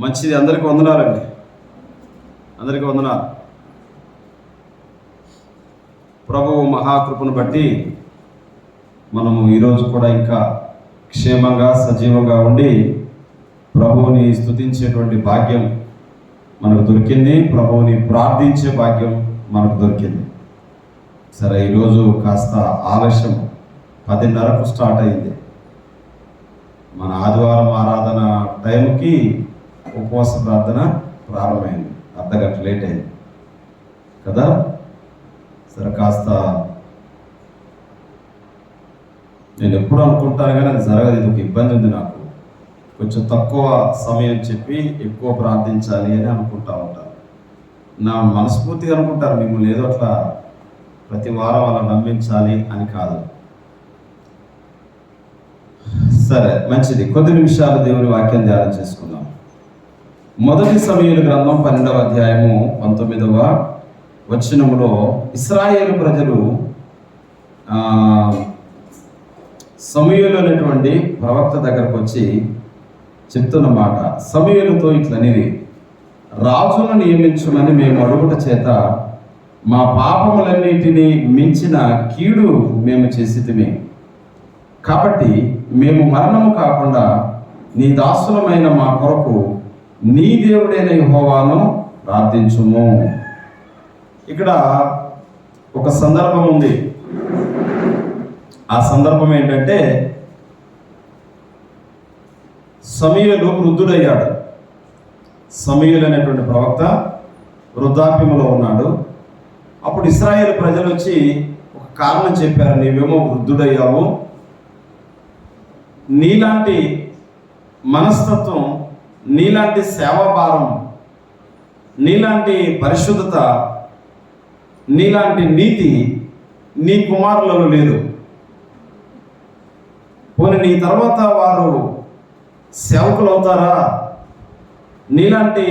మంచిది. అందరికీ వందనాలండి. అందరికీ వందనాలు. ప్రభువు మహాకృపను బట్టి మనము ఈరోజు కూడా ఇంకా క్షేమంగా సజీవంగా ఉండి ప్రభువుని స్తుతించేటువంటి భాగ్యం మనకు దొరికింది. ప్రభువుని ప్రార్థించే భాగ్యం మనకు దొరికింది. సరే ఈరోజు కాస్త ఆలస్యం. పదిన్నరకు స్టార్ట్ అయింది. మన ఆదివారం ఆరాధన టైంకి ఉపవాస ప్రార్థన ప్రారంభమైంది. అర్ధ గంట లేట్ అయింది. కదా? సరే కాస్త నేను ఎప్పుడు అనుకుంటాను కానీ అది జరగదు. ఇది ఒక ఇబ్బంది ఉంది నాకు. కొంచెం తక్కువ సమయం చెప్పి ఎక్కువ ప్రార్థించాలి అని అనుకుంటా ఉంటాను. నా మనస్ఫూర్తిగా అనుకుంటారు మిమ్మల్ని ఏదో అట్లా ప్రతి వారం అలా నమ్మించాలి అని కాదు. సరే మంచిది. కొద్ది నిమిషాలు దేవుని వాక్యం ధ్యానం చేసుకుందాం. మొదటి సమయాల గ్రంథం పన్నెండవ అధ్యాయము పంతొమ్మిదవ వచనములో ఇస్రాయేల్ ప్రజలు సమయంలో అనేటువంటి ప్రవక్త దగ్గరకు వచ్చి చెప్తున్న మాట సమూయేలుతో ఇట్లనిది రాజును నియమించమని మేము అడుగుట చేత మా పాపములన్నిటినీ మించిన కీడు మేము చేసితిమి. కాబట్టి మేము మరణము కాకుండా నీ దాసులమైన మా కొరకు నీ దేవుడైన యహోవాను ప్రార్థించుము. ఇక్కడ ఒక సందర్భం ఉంది. ఆ సందర్భం ఏంటంటే సమీయులు వృద్ధుడయ్యాడు. సమీయులు అనేటువంటి ప్రవక్త వృద్ధాప్యములో ఉన్నాడు. అప్పుడు ఇస్రాయేల్ ప్రజలు వచ్చి ఒక కారణం చెప్పారు నీవేమో వృద్ధుడయ్యావు. నీలాంటి మనస్తత్వం నీలాంటి సేవాభారం నీలాంటి పరిశుద్ధత నీలాంటి నీతి నీ కుమారులలో లేదు. పోనీ నీ తర్వాత వారు సేవకులు అవుతారా? నీలాంటి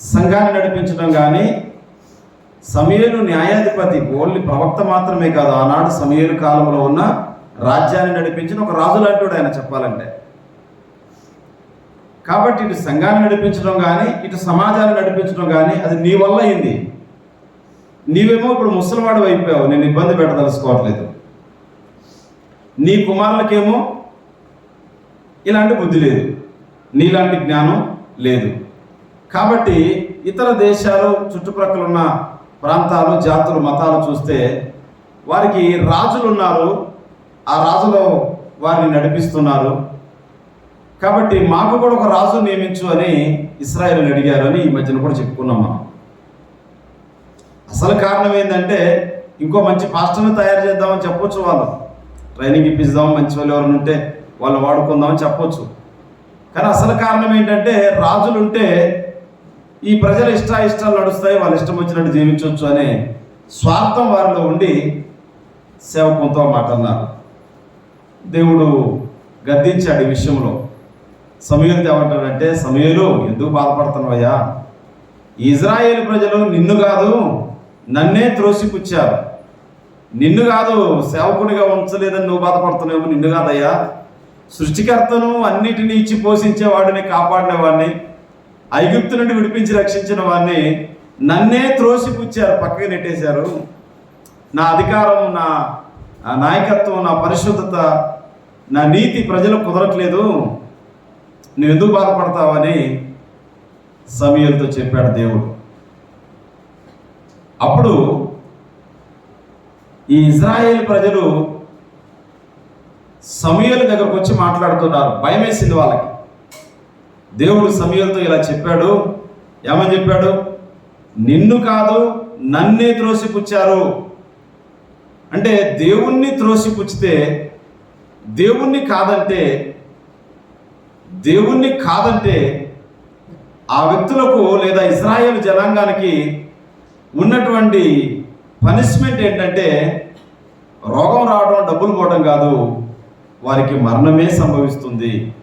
సంఘాన్ని నడిపించడం కానీ సమయలు న్యాయాధిపతి ఓన్లీ ప్రవక్త మాత్రమే కాదు ఆనాడు సమయలు కాలంలో ఉన్న రాజ్యాన్ని నడిపించిన ఒక రాజు లాంటి ఆయన చెప్పాలంటే. కాబట్టి ఇటు సంఘాన్ని నడిపించడం కానీ ఇటు సమాజాన్ని నడిపించడం కానీ అది నీ వల్ల అయింది. నీవేమో ఇప్పుడు ముసలివాడు అయిపోయావు నేను ఇబ్బంది పెట్టదలుచుకోవట్లేదు. నీ కుమారులకేమో ఇలాంటి బుద్ధి లేదు నీలాంటి జ్ఞానం లేదు. కాబట్టి ఇతర దేశాలు చుట్టుప్రక్కల ఉన్న ప్రాంతాలు జాతులు మతాలు చూస్తే వారికి రాజులు ఉన్నారు ఆ రాజులో వారిని నడిపిస్తున్నారు. కాబట్టి మాకు కూడా ఒక రాజు నియమించు అని ఇస్రాయేల్ అడిగారు అని ఈ మధ్యన కూడా చెప్పుకున్నాం మనం. అసలు కారణం ఏంటంటే ఇంకో మంచి పాస్టర్ని తయారు చేద్దామని చెప్పొచ్చు వాళ్ళు. ట్రైనింగ్ ఇప్పిద్దాం మంచి వాళ్ళు ఎవరైనా ఉంటే వాళ్ళు వాడుకుందామని చెప్పొచ్చు. కానీ అసలు కారణం ఏంటంటే రాజులు ఉంటే ఈ ప్రజల ఇష్ట ఇష్టాలు నడుస్తాయి వాళ్ళ ఇష్టం వచ్చినట్టు జీవించవచ్చు అనే స్వార్థం వారిలో ఉండి సేవకులతో మాట అన్నారు దేవుడు గద్దించాడు ఈ విషయంలో. సమయంతో ఏమంటాడంటే సమయంలో ఎందుకు బాధపడుతున్నావయ్యా? ఇజ్రాయేల్ ప్రజలు నిన్ను కాదు నన్నే త్రోసిపుచ్చారు. నిన్ను కాదు సేవకునిగా ఉంచలేదని నువ్వు బాధపడుతున్నావు నిన్ను కాదయ్యా. సృష్టికర్తను అన్నిటినీ ఇచ్చి పోషించే వాడిని కాపాడిన వాడిని ఐగుప్తు నుండి విడిపించి రక్షించిన వాడిని నన్నే త్రోసిపుచ్చారు పక్కకి నెట్టేశారు. నా అధికారం నా నా నాయకత్వం నా పరిశుద్ధత నా నీతి ప్రజలకు కుదరట్లేదు. నువ్వు ఎందుకు బాధపడతావని సమయంతో చెప్పాడు దేవుడు. అప్పుడు ఈ ఇజ్రాయేల్ ప్రజలు సమయలు దగ్గరకు వచ్చి మాట్లాడుతున్నారు. భయం వేసింది వాళ్ళకి. దేవుడు సమయంతో ఇలా చెప్పాడు. ఏమని చెప్పాడు? నిన్ను కాదు నన్నే త్రోసిపుచ్చారు. అంటే దేవుణ్ణి త్రోసిపుచ్చితే దేవుణ్ణి కాదంటే దేవుణ్ణి కాదంటే ఆ వ్యక్తులకు లేదా ఇజ్రాయేల్ జనాంగానికి ఉన్నటువంటి పనిష్మెంట్ ఏంటంటే రోగం రావడం డబ్బులు పోవడం కాదు. వారికి మరణమే సంభవిస్తుంది.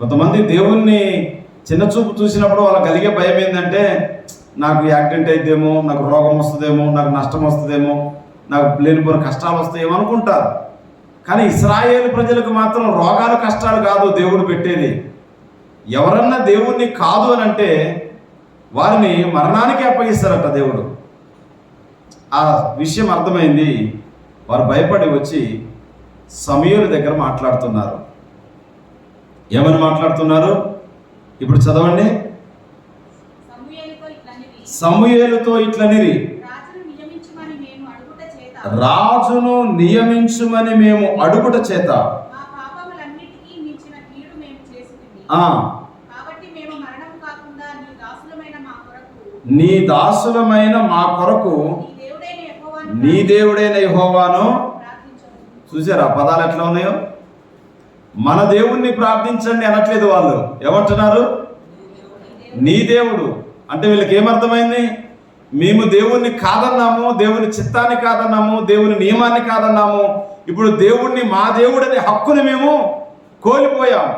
కొంతమంది దేవుణ్ణి చిన్న చూపు చూసినప్పుడు వాళ్ళకి కలిగే భయం ఏంటంటే నాకు యాక్సిడెంట్ అయితేమో నాకు రోగం వస్తుందేమో నాకు నష్టం వస్తుందేమో నాకు లేనిపోయిన కష్టాలు వస్తాయేమో అనుకుంటారు. కానీ ఇస్రాయేల్ ప్రజలకు మాత్రం రోగాలు కష్టాలు కాదు దేవుడు పెట్టేది. ఎవరన్నా దేవుణ్ణి కాదు అని అంటే వారిని మరణానికి అప్పగిస్తారట దేవుడు. ఆ విషయం అర్థమైంది. వారు భయపడి వచ్చి సమీయుల దగ్గర మాట్లాడుతున్నారు. ఏమని మాట్లాడుతున్నారు? ఇప్పుడు చదవండి. సమూయేలుతో ఇట్లనిరి రాజును నియమించుమని మేము అడుగుట చేత రాజును నియమించుమని మేము అడుగుట చేత. నీ దాసులమైన మా కొరకు. నీ దేవుడైన యెహోవాను చూసారా పదాలు ఎట్లా ఉన్నాయో? మన దేవుణ్ణి ప్రార్థించండి అనట్లేదు వాళ్ళు. ఏమంటున్నారు నీ దేవుడు. అంటే వీళ్ళకి ఏమర్థమైంది? మేము దేవుణ్ణి కాదన్నాము దేవుని చిత్తాన్ని కాదన్నాము దేవుని నియమాన్ని కాదన్నాము. ఇప్పుడు దేవుణ్ణి మా దేవుడనే హక్కుని మేము కోల్పోయాం.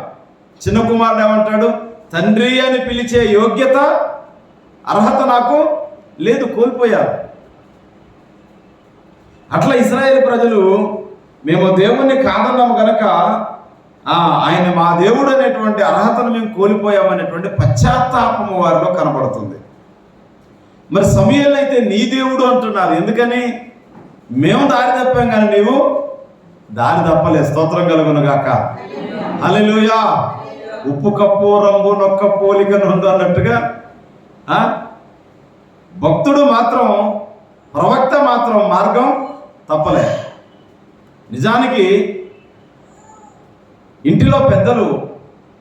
చిన్న కుమారుడు ఏమంటాడు? తండ్రి అని పిలిచే యోగ్యత అర్హత నాకు లేదు కోల్పోయారు అట్లా ఇస్రాయేల్ ప్రజలు మేము దేవుణ్ణి కాదన్నాము కనుక ఆయన మా దేవుడు అనేటువంటి అర్హతను మేము కోల్పోయామనేటువంటి పశ్చాత్తాపము వారిలో కనబడుతుంది. మరి సమయాలు అయితే నీ దేవుడు అంటున్నారు. ఎందుకని? మేము దారి తప్పాం కానీ నీవు దారి తప్పలే స్తోత్రం కలుగును గాక అలెలుయా ఉప్పు కప్పు రంగు నొక్క పోలిక నుండు అన్నట్టుగా భక్తుడు మాత్రం ప్రవక్త మాత్రం మార్గం తప్పలే. నిజానికి ఇంటిలో పెద్దలు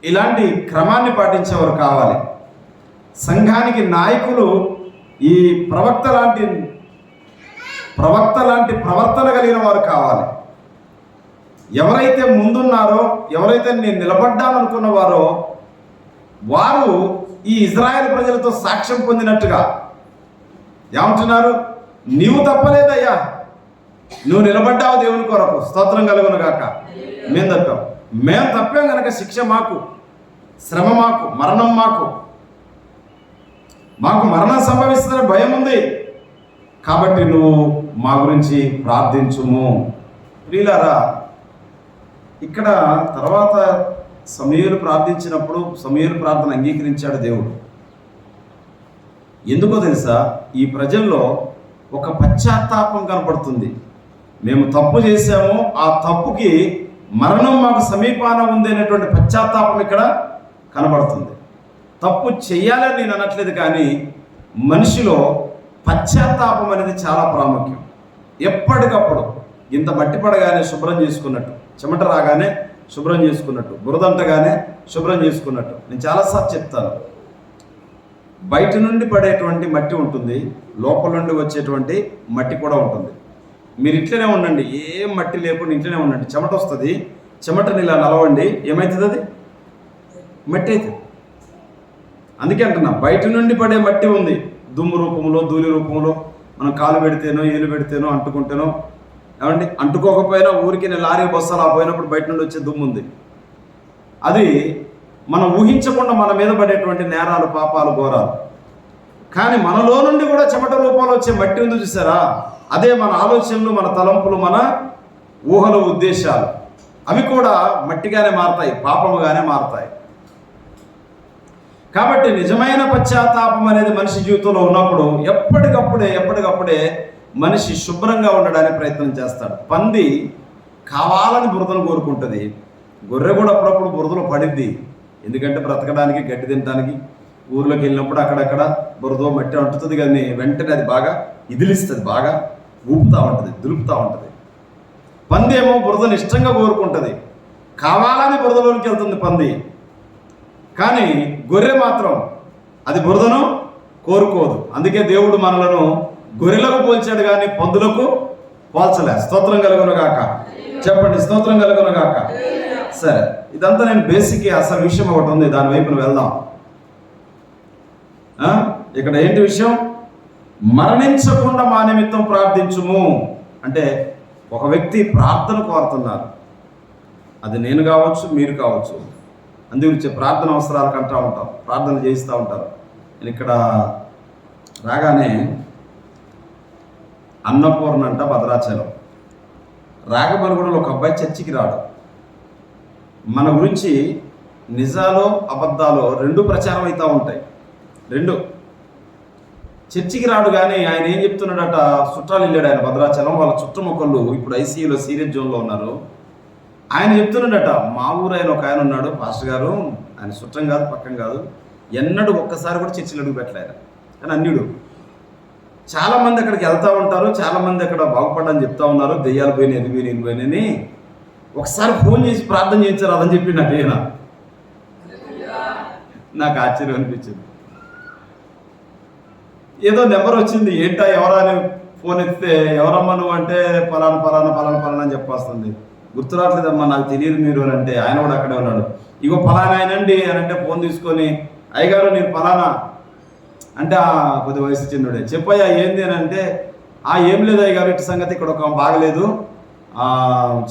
ఇలాంటి క్రమాన్ని పాటించేవారు కావాలి. సంఘానికి నాయకులు ఈ ప్రవక్త లాంటి ప్రవక్త లాంటి ప్రవర్తన కలిగిన వారు కావాలి. ఎవరైతే ముందున్నారో ఎవరైతే నేను నిలబడ్డాను వారో వారు ఈ ఇజ్రాయెల్ ప్రజలతో సాక్ష్యం పొందినట్టుగా. ఏమంటున్నారు? నీవు తప్పలేదయ్యా. నువ్వు నిలబడ్డావు దేవుని కొరకు. స్తోత్రం కలుగును గాక. మేము తప్పాం. మేము తప్పాం కనుక శిక్ష మాకు శ్రమ మాకు మరణం మాకు. మాకు మరణం సంభవిస్తుందని భయం ఉంది. కాబట్టి నువ్వు మా గురించి ప్రార్థించుము. ప్రియులారా ఇక్కడ తర్వాత సమీయులు ప్రార్థించినప్పుడు సమయలు ప్రార్థన అంగీకరించాడు దేవుడు. ఎందుకో తెలుసా ఈ ప్రజల్లో ఒక పశ్చాత్తాపం కనపడుతుంది. మేము తప్పు చేశాము ఆ తప్పుకి మరణం మాకు సమీపాన ఉంది అనేటువంటి పశ్చాత్తాపం ఇక్కడ కనబడుతుంది. తప్పు చేయాలని నేను అనట్లేదు కానీ మనిషిలో పశ్చాత్తాపం అనేది చాలా ప్రాముఖ్యం. ఎప్పటికప్పుడు ఇంత మట్టి పడగానే శుభ్రం చేసుకున్నట్టు చెమట రాగానే శుభ్రం చేసుకున్నట్టు బురదంటగానే శుభ్రం చేసుకున్నట్టు. నేను చాలాసార్లు చెప్తాను. బయట నుండి పడేటువంటి మట్టి ఉంటుంది లోపల నుండి వచ్చేటువంటి మట్టి కూడా ఉంటుంది. మీరు ఇట్లనే ఉండండి ఏం మట్టి లేకుండా ఇంట్లోనే ఉండండి. చెమట వస్తుంది చెమటని ఇలా నలవండి ఏమవుతుంది అది మట్టి అవుతుంది అందుకే అంటున్నా బయట నుండి పడే మట్టి ఉంది. దుమ్ము రూపంలో ధూళి రూపంలో మనం కాలు పెడితేనో ఏలు పెడితేనో అంటుకుంటేనో ఏమండి? అంటుకోకపోయినా ఊరికి నేను లారీ బస్సు అలా పోయినప్పుడు బయట నుండి వచ్చే దుమ్ము ఉంది. అది మనం ఊహించకుండా మన మీద పడేటువంటి నేరాలు పాపాలు ఘోరాలు. కానీ మనలో నుండి కూడా చెమట రూపంలో వచ్చే మట్టి ఉంది చూసారా? అదే మన ఆలోచనలు మన తలంపులు మన ఊహలు ఉద్దేశాలు. అవి కూడా మట్టిగానే మారతాయి పాపముగానే మారతాయి. కాబట్టి నిజమైన పశ్చాత్తాపం అనేది మనిషి జీవితంలో ఉన్నప్పుడు ఎప్పటికప్పుడే ఎప్పటికప్పుడే మనిషి శుభ్రంగా ఉండడానికి ప్రయత్నం చేస్తాడు. పంది కావాలని బురదను కోరుకుంటుంది. గొర్రె కూడా అప్పుడప్పుడు బురదలో పడిద్ది. ఎందుకంటే బ్రతకడానికి గడ్డి తినడానికి ఊర్లోకి వెళ్ళినప్పుడు అక్కడక్కడ బురద మట్టి అంటుతుంది కానీ వెంటనే అది బాగా ఇదిలిస్తుంది బాగా ఊపుతూ ఉంటుంది దులుపుతూ ఉంటుంది. పంది ఏమో బురదను ఇష్టంగా కోరుకుంటుంది. కావాలని బురదలోనికి వెళ్తుంది పంది. కానీ గొర్రె మాత్రం అది బురదను కోరుకోదు. అందుకే దేవుడు మనలను గొర్రెలకు పోల్చాడు కానీ పందులకు పోల్చలే. స్తోత్రం కలుగునగాక. చెప్పండి స్తోత్రం కలుగునగాక. సరే ఇదంతా నేను బేసిక్ అసలు విషయం ఒకటి ఉంది. దాని వైపున వెళ్దాం. ఇక్కడ ఏంటి విషయం? మరణించకుండా మా నిమిత్తం ప్రార్థించుము అంటే ఒక వ్యక్తి ప్రార్థన కోరుతున్నారు. అది నేను కావచ్చు మీరు కావచ్చు. అందుగురించి ప్రార్థన అవసరాలకు అంటూ ఉంటాం. ప్రార్థన చేయిస్తూ ఉంటారు. నేను ఇక్కడ రాగానే అన్నపూర్ణ అంట భద్రాచలం. రాగమలుగుడలో ఒక అబ్బాయి చర్చికి రాడు. మన గురించి నిజాలో అబద్ధాలో రెండు ప్రచారం అవుతూ ఉంటాయి. రెండు. చర్చికి రాడు కానీ ఆయన ఏం చెప్తున్నాడట? చుట్టాలు వెళ్ళాడు ఆయన భద్రాచలం. వాళ్ళ చుట్టుముఖళ్ళు ఇప్పుడు ఐసీయూలో సీరియస్ జోన్లో ఉన్నారు. ఆయన చెప్తున్నాడట మా ఊరు ఆయన ఒక ఆయన ఉన్నాడు పాస్టర్ గారు. ఆయన సుట్టం కాదు పక్కం కాదు. ఎన్నడు ఒక్కసారి కూడా చర్చిలు అడుగు పెట్టలేదు కానీ అన్యుడు. చాలామంది అక్కడికి వెళ్తూ ఉంటారు చాలామంది అక్కడ బాగుపడని చెప్తా ఉన్నారు. దెయ్యాలు పోయినాయి ఎది పోయినాయి పోయినాయని ఒకసారి ఫోన్ చేసి ప్రార్థన చేయించారు అదని చెప్పి నాకు ఈయన. నాకు ఆశ్చర్యం అనిపించింది. ఏదో నెంబర్ వచ్చింది ఏంటా ఎవరా అని ఫోన్ ఎత్తితే ఎవరమ్మా నువ్వు? అంటే పలానా పలానా పలానా పలానా అని చెప్పొస్తుంది. గుర్తు రావట్లేదమ్మా నాకు తెలియదు మీరు అని అంటే ఆయన కూడా అక్కడే ఉన్నాడు. ఇగో ఫలానా ఆయనండి అని అంటే ఫోన్ తీసుకొని అయ్యగారు నేను పలానా? అంటే ఆ కొద్ది వయసు చిన్నుడే. చెప్పయ్యా ఏంది? అని అంటే ఆ ఏం లేదు అయ్యగారు ఇటు సంగతి ఇక్కడ ఒక బాగలేదు. ఆ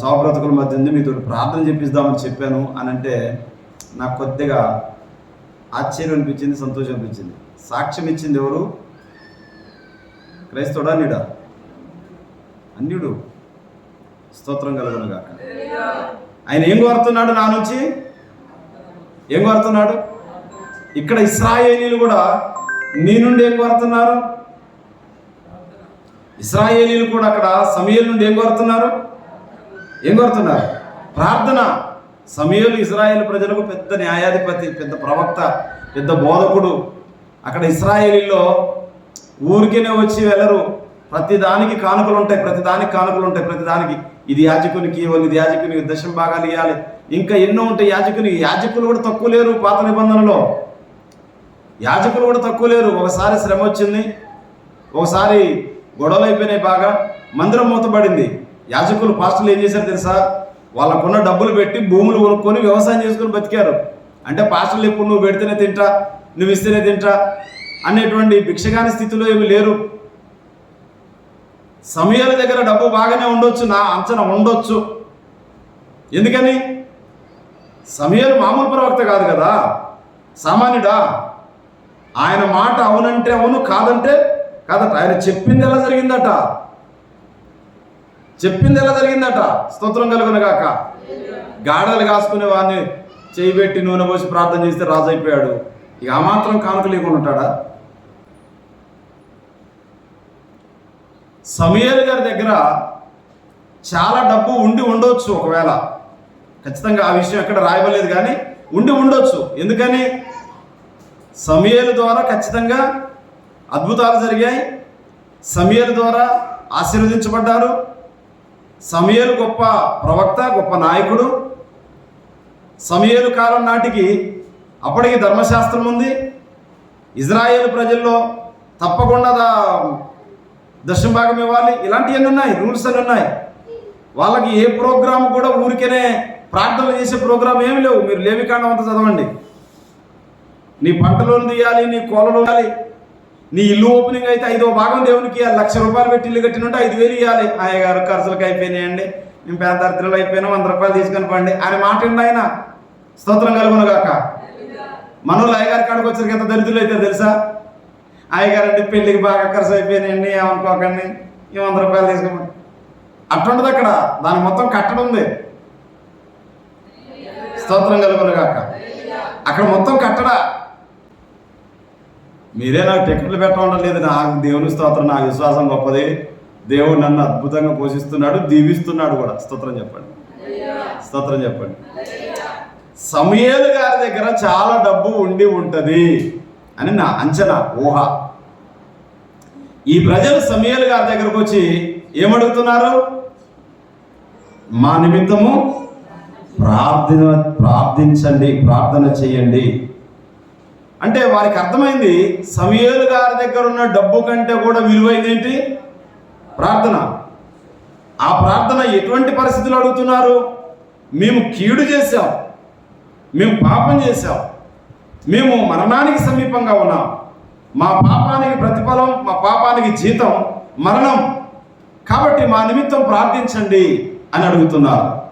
చావు బ్రతుకుల మధ్య ఉంది మీతో ప్రార్థన చెప్పిద్దామని చెప్పాను అని అంటే నాకు కొద్దిగా ఆశ్చర్యం అనిపించింది సంతోషం అనిపించింది. సాక్ష్యం ఇచ్చింది ఎవరు? క్రైస్తవుడా నీడా అన్యుడు. స్తోత్రం కలుగును గాక. ఆయన ఏం కోరుతున్నాడు నా నుంచి? ఏం కోరుతున్నాడు? ఇక్కడ ఇస్రాయేలీలు కూడా నీ నుండి ఏం కోరుతున్నారు? ఇస్రాయేలీలు కూడా అక్కడ సమయల్ నుండి ఏం కోరుతున్నారు? ఏం కోరుతున్నారు? ప్రార్థన. సమయలు ఇజ్రాయేల్ ప్రజలకు పెద్ద న్యాయాధిపతి పెద్ద ప్రవక్త పెద్ద బోధకుడు. అక్కడ ఇస్రాయేలీలో ఊరికేనే వచ్చి వెళ్ళరు ప్రతిదానికి కానుకలు ఉంటాయి ప్రతి దానికి కానుకలు ఉంటాయి ప్రతి దానికి ఇది యాజకునికి ఇవ్వాలి ఇది యాజకునికి దశం భాగాలు ఇవ్వాలి. ఇంకా ఎన్నో ఉంటాయి యాజకుని యాజకులు కూడా తక్కువ లేరు పాత నిబంధనలో. యాజకులు కూడా తక్కువ లేరు. ఒకసారి శ్రమ వచ్చింది ఒకసారి గొడవలు అయిపోయినాయి బాగా మందిరం మూతపడింది యాజకులు పాస్టర్లు ఏం చేశారు తెలుసా? వాళ్ళకున్న డబ్బులు పెట్టి భూములు కొనుక్కొని వ్యవసాయం చేసుకుని బతికారు. అంటే పాస్టర్లు ఎప్పుడు నువ్వు పెడితేనే తింటా నువ్వు ఇస్తేనే తింటా అనేటువంటి భిక్షగాని స్థితిలో ఏమి లేరు. సమయాల దగ్గర డబ్బు బాగానే ఉండొచ్చు నా అంచనా ఉండొచ్చు. ఎందుకని? సమయాలు మామూలు ప్రవక్త కాదు కదా. సామాన్యుడా ఆయన మాట అవునంటే అవును కాదంటే కాదట. ఆయన చెప్పింది ఎలా జరిగిందట? చెప్పింది ఎలా జరిగిందట? స్తోత్రం కలుగును గాక. గాడలు కాసుకునే వాడిని చేయిబెట్టి నూనె పోసి ప్రార్థన చేస్తే రాజు అయిపోయాడు. ఇక ఆ మాత్రం కానుక లేకుండా ఉంటాడా? సమయల్ గారి దగ్గర చాలా డబ్బు ఉండి ఉండొచ్చు ఒకవేళ. ఖచ్చితంగా ఆ విషయం ఎక్కడ రాయబలేదు కానీ ఉండి ఉండొచ్చు. ఎందుకని? సమయలు ద్వారా ఖచ్చితంగా అద్భుతాలు జరిగాయి. సమయలు ద్వారా ఆశీర్వదించబడ్డారు. సమయలు గొప్ప ప్రవక్త గొప్ప నాయకుడు. సమయలు కాలం నాటికి అప్పటికి ధర్మశాస్త్రం ఉంది. ఇజ్రాయేల్ ప్రజల్లో తప్పకుండా దశమ భాగం ఇవ్వాలి ఇలాంటివన్నీ ఉన్నాయి రూల్స్ అన్నీ ఉన్నాయి. వాళ్ళకి ఏ ప్రోగ్రామ్ కూడా ఊరికేనే ప్రార్థనలు చేసే ప్రోగ్రామ్ ఏమి లేవు. మీరు లేవికాండం అంతా చదవండి. నీ పంటలోను తీయాలి నీ కోలలో తీయాలి. నీ ఇల్లు ఓపెనింగ్ అయితే ఐదో భాగం దేవునికి ఇవ్వాలి లక్ష రూపాయలు పెట్టి ఇల్లు కట్టినుంటే ఐదు వేలు ఇవ్వాలి ఆయన గారు ఖర్చులకు అయిపోయినాయండి. మేము పేద దరిద్రులు అయిపోయినా వంద రూపాయలు తీసుకొని పండి. ఆయన మాట ఆయన స్తోత్రం కలుగును గాక. మనోళ్ళు అయ్యగారి కాడికి వచ్చరికి ఎంత దరిద్రులు అయితే తెలుసా? అయ్యగారంటే పెళ్ళికి బాగా ఖర్చు అయిపోయినాయండి ఏమనుకోకండి ఈ వంద రూపాయలు తీసుకోమని. అట్లుండదు అక్కడ దాని మొత్తం కట్టడం ఉంది. స్తోత్రం కలుగును కాక అక్కడ మొత్తం కట్టడా. మీరే నాకు టికెట్లు పెట్టడం లేదు నా దేవుని స్తోత్రం నా విశ్వాసం గొప్పది. దేవుడు నన్ను అద్భుతంగా పోషిస్తున్నాడు దీవిస్తున్నాడు కూడా. స్తోత్రం చెప్పండి. స్తోత్రం చెప్పండి. సమయలు గారి దగ్గర చాలా డబ్బు ఉండి ఉంటుంది అని నా అంచనా ఊహ. ఈ ప్రజలు సమయాలు గారి దగ్గరకు వచ్చి ఏమడుగుతున్నారు? మా నిమిత్తము ప్రార్థన ప్రార్థించండి ప్రార్థన చేయండి. అంటే వారికి అర్థమైంది సమయాలు గారి దగ్గర ఉన్న డబ్బు కంటే కూడా విలువైంది ఏంటి? ప్రార్థన. ఆ ప్రార్థన ఎటువంటి పరిస్థితులు అడుగుతున్నారు? మేము కీడు చేశాం. మేము పాపం చేశాం. మేము మరణానికి సమీపంగా ఉన్నాం. మా పాపానికి ప్రతిఫలం మా పాపానికి జీతం మరణం. కాబట్టి మా నిమిత్తం ప్రార్థించండి అని అడుగుతున్నారు.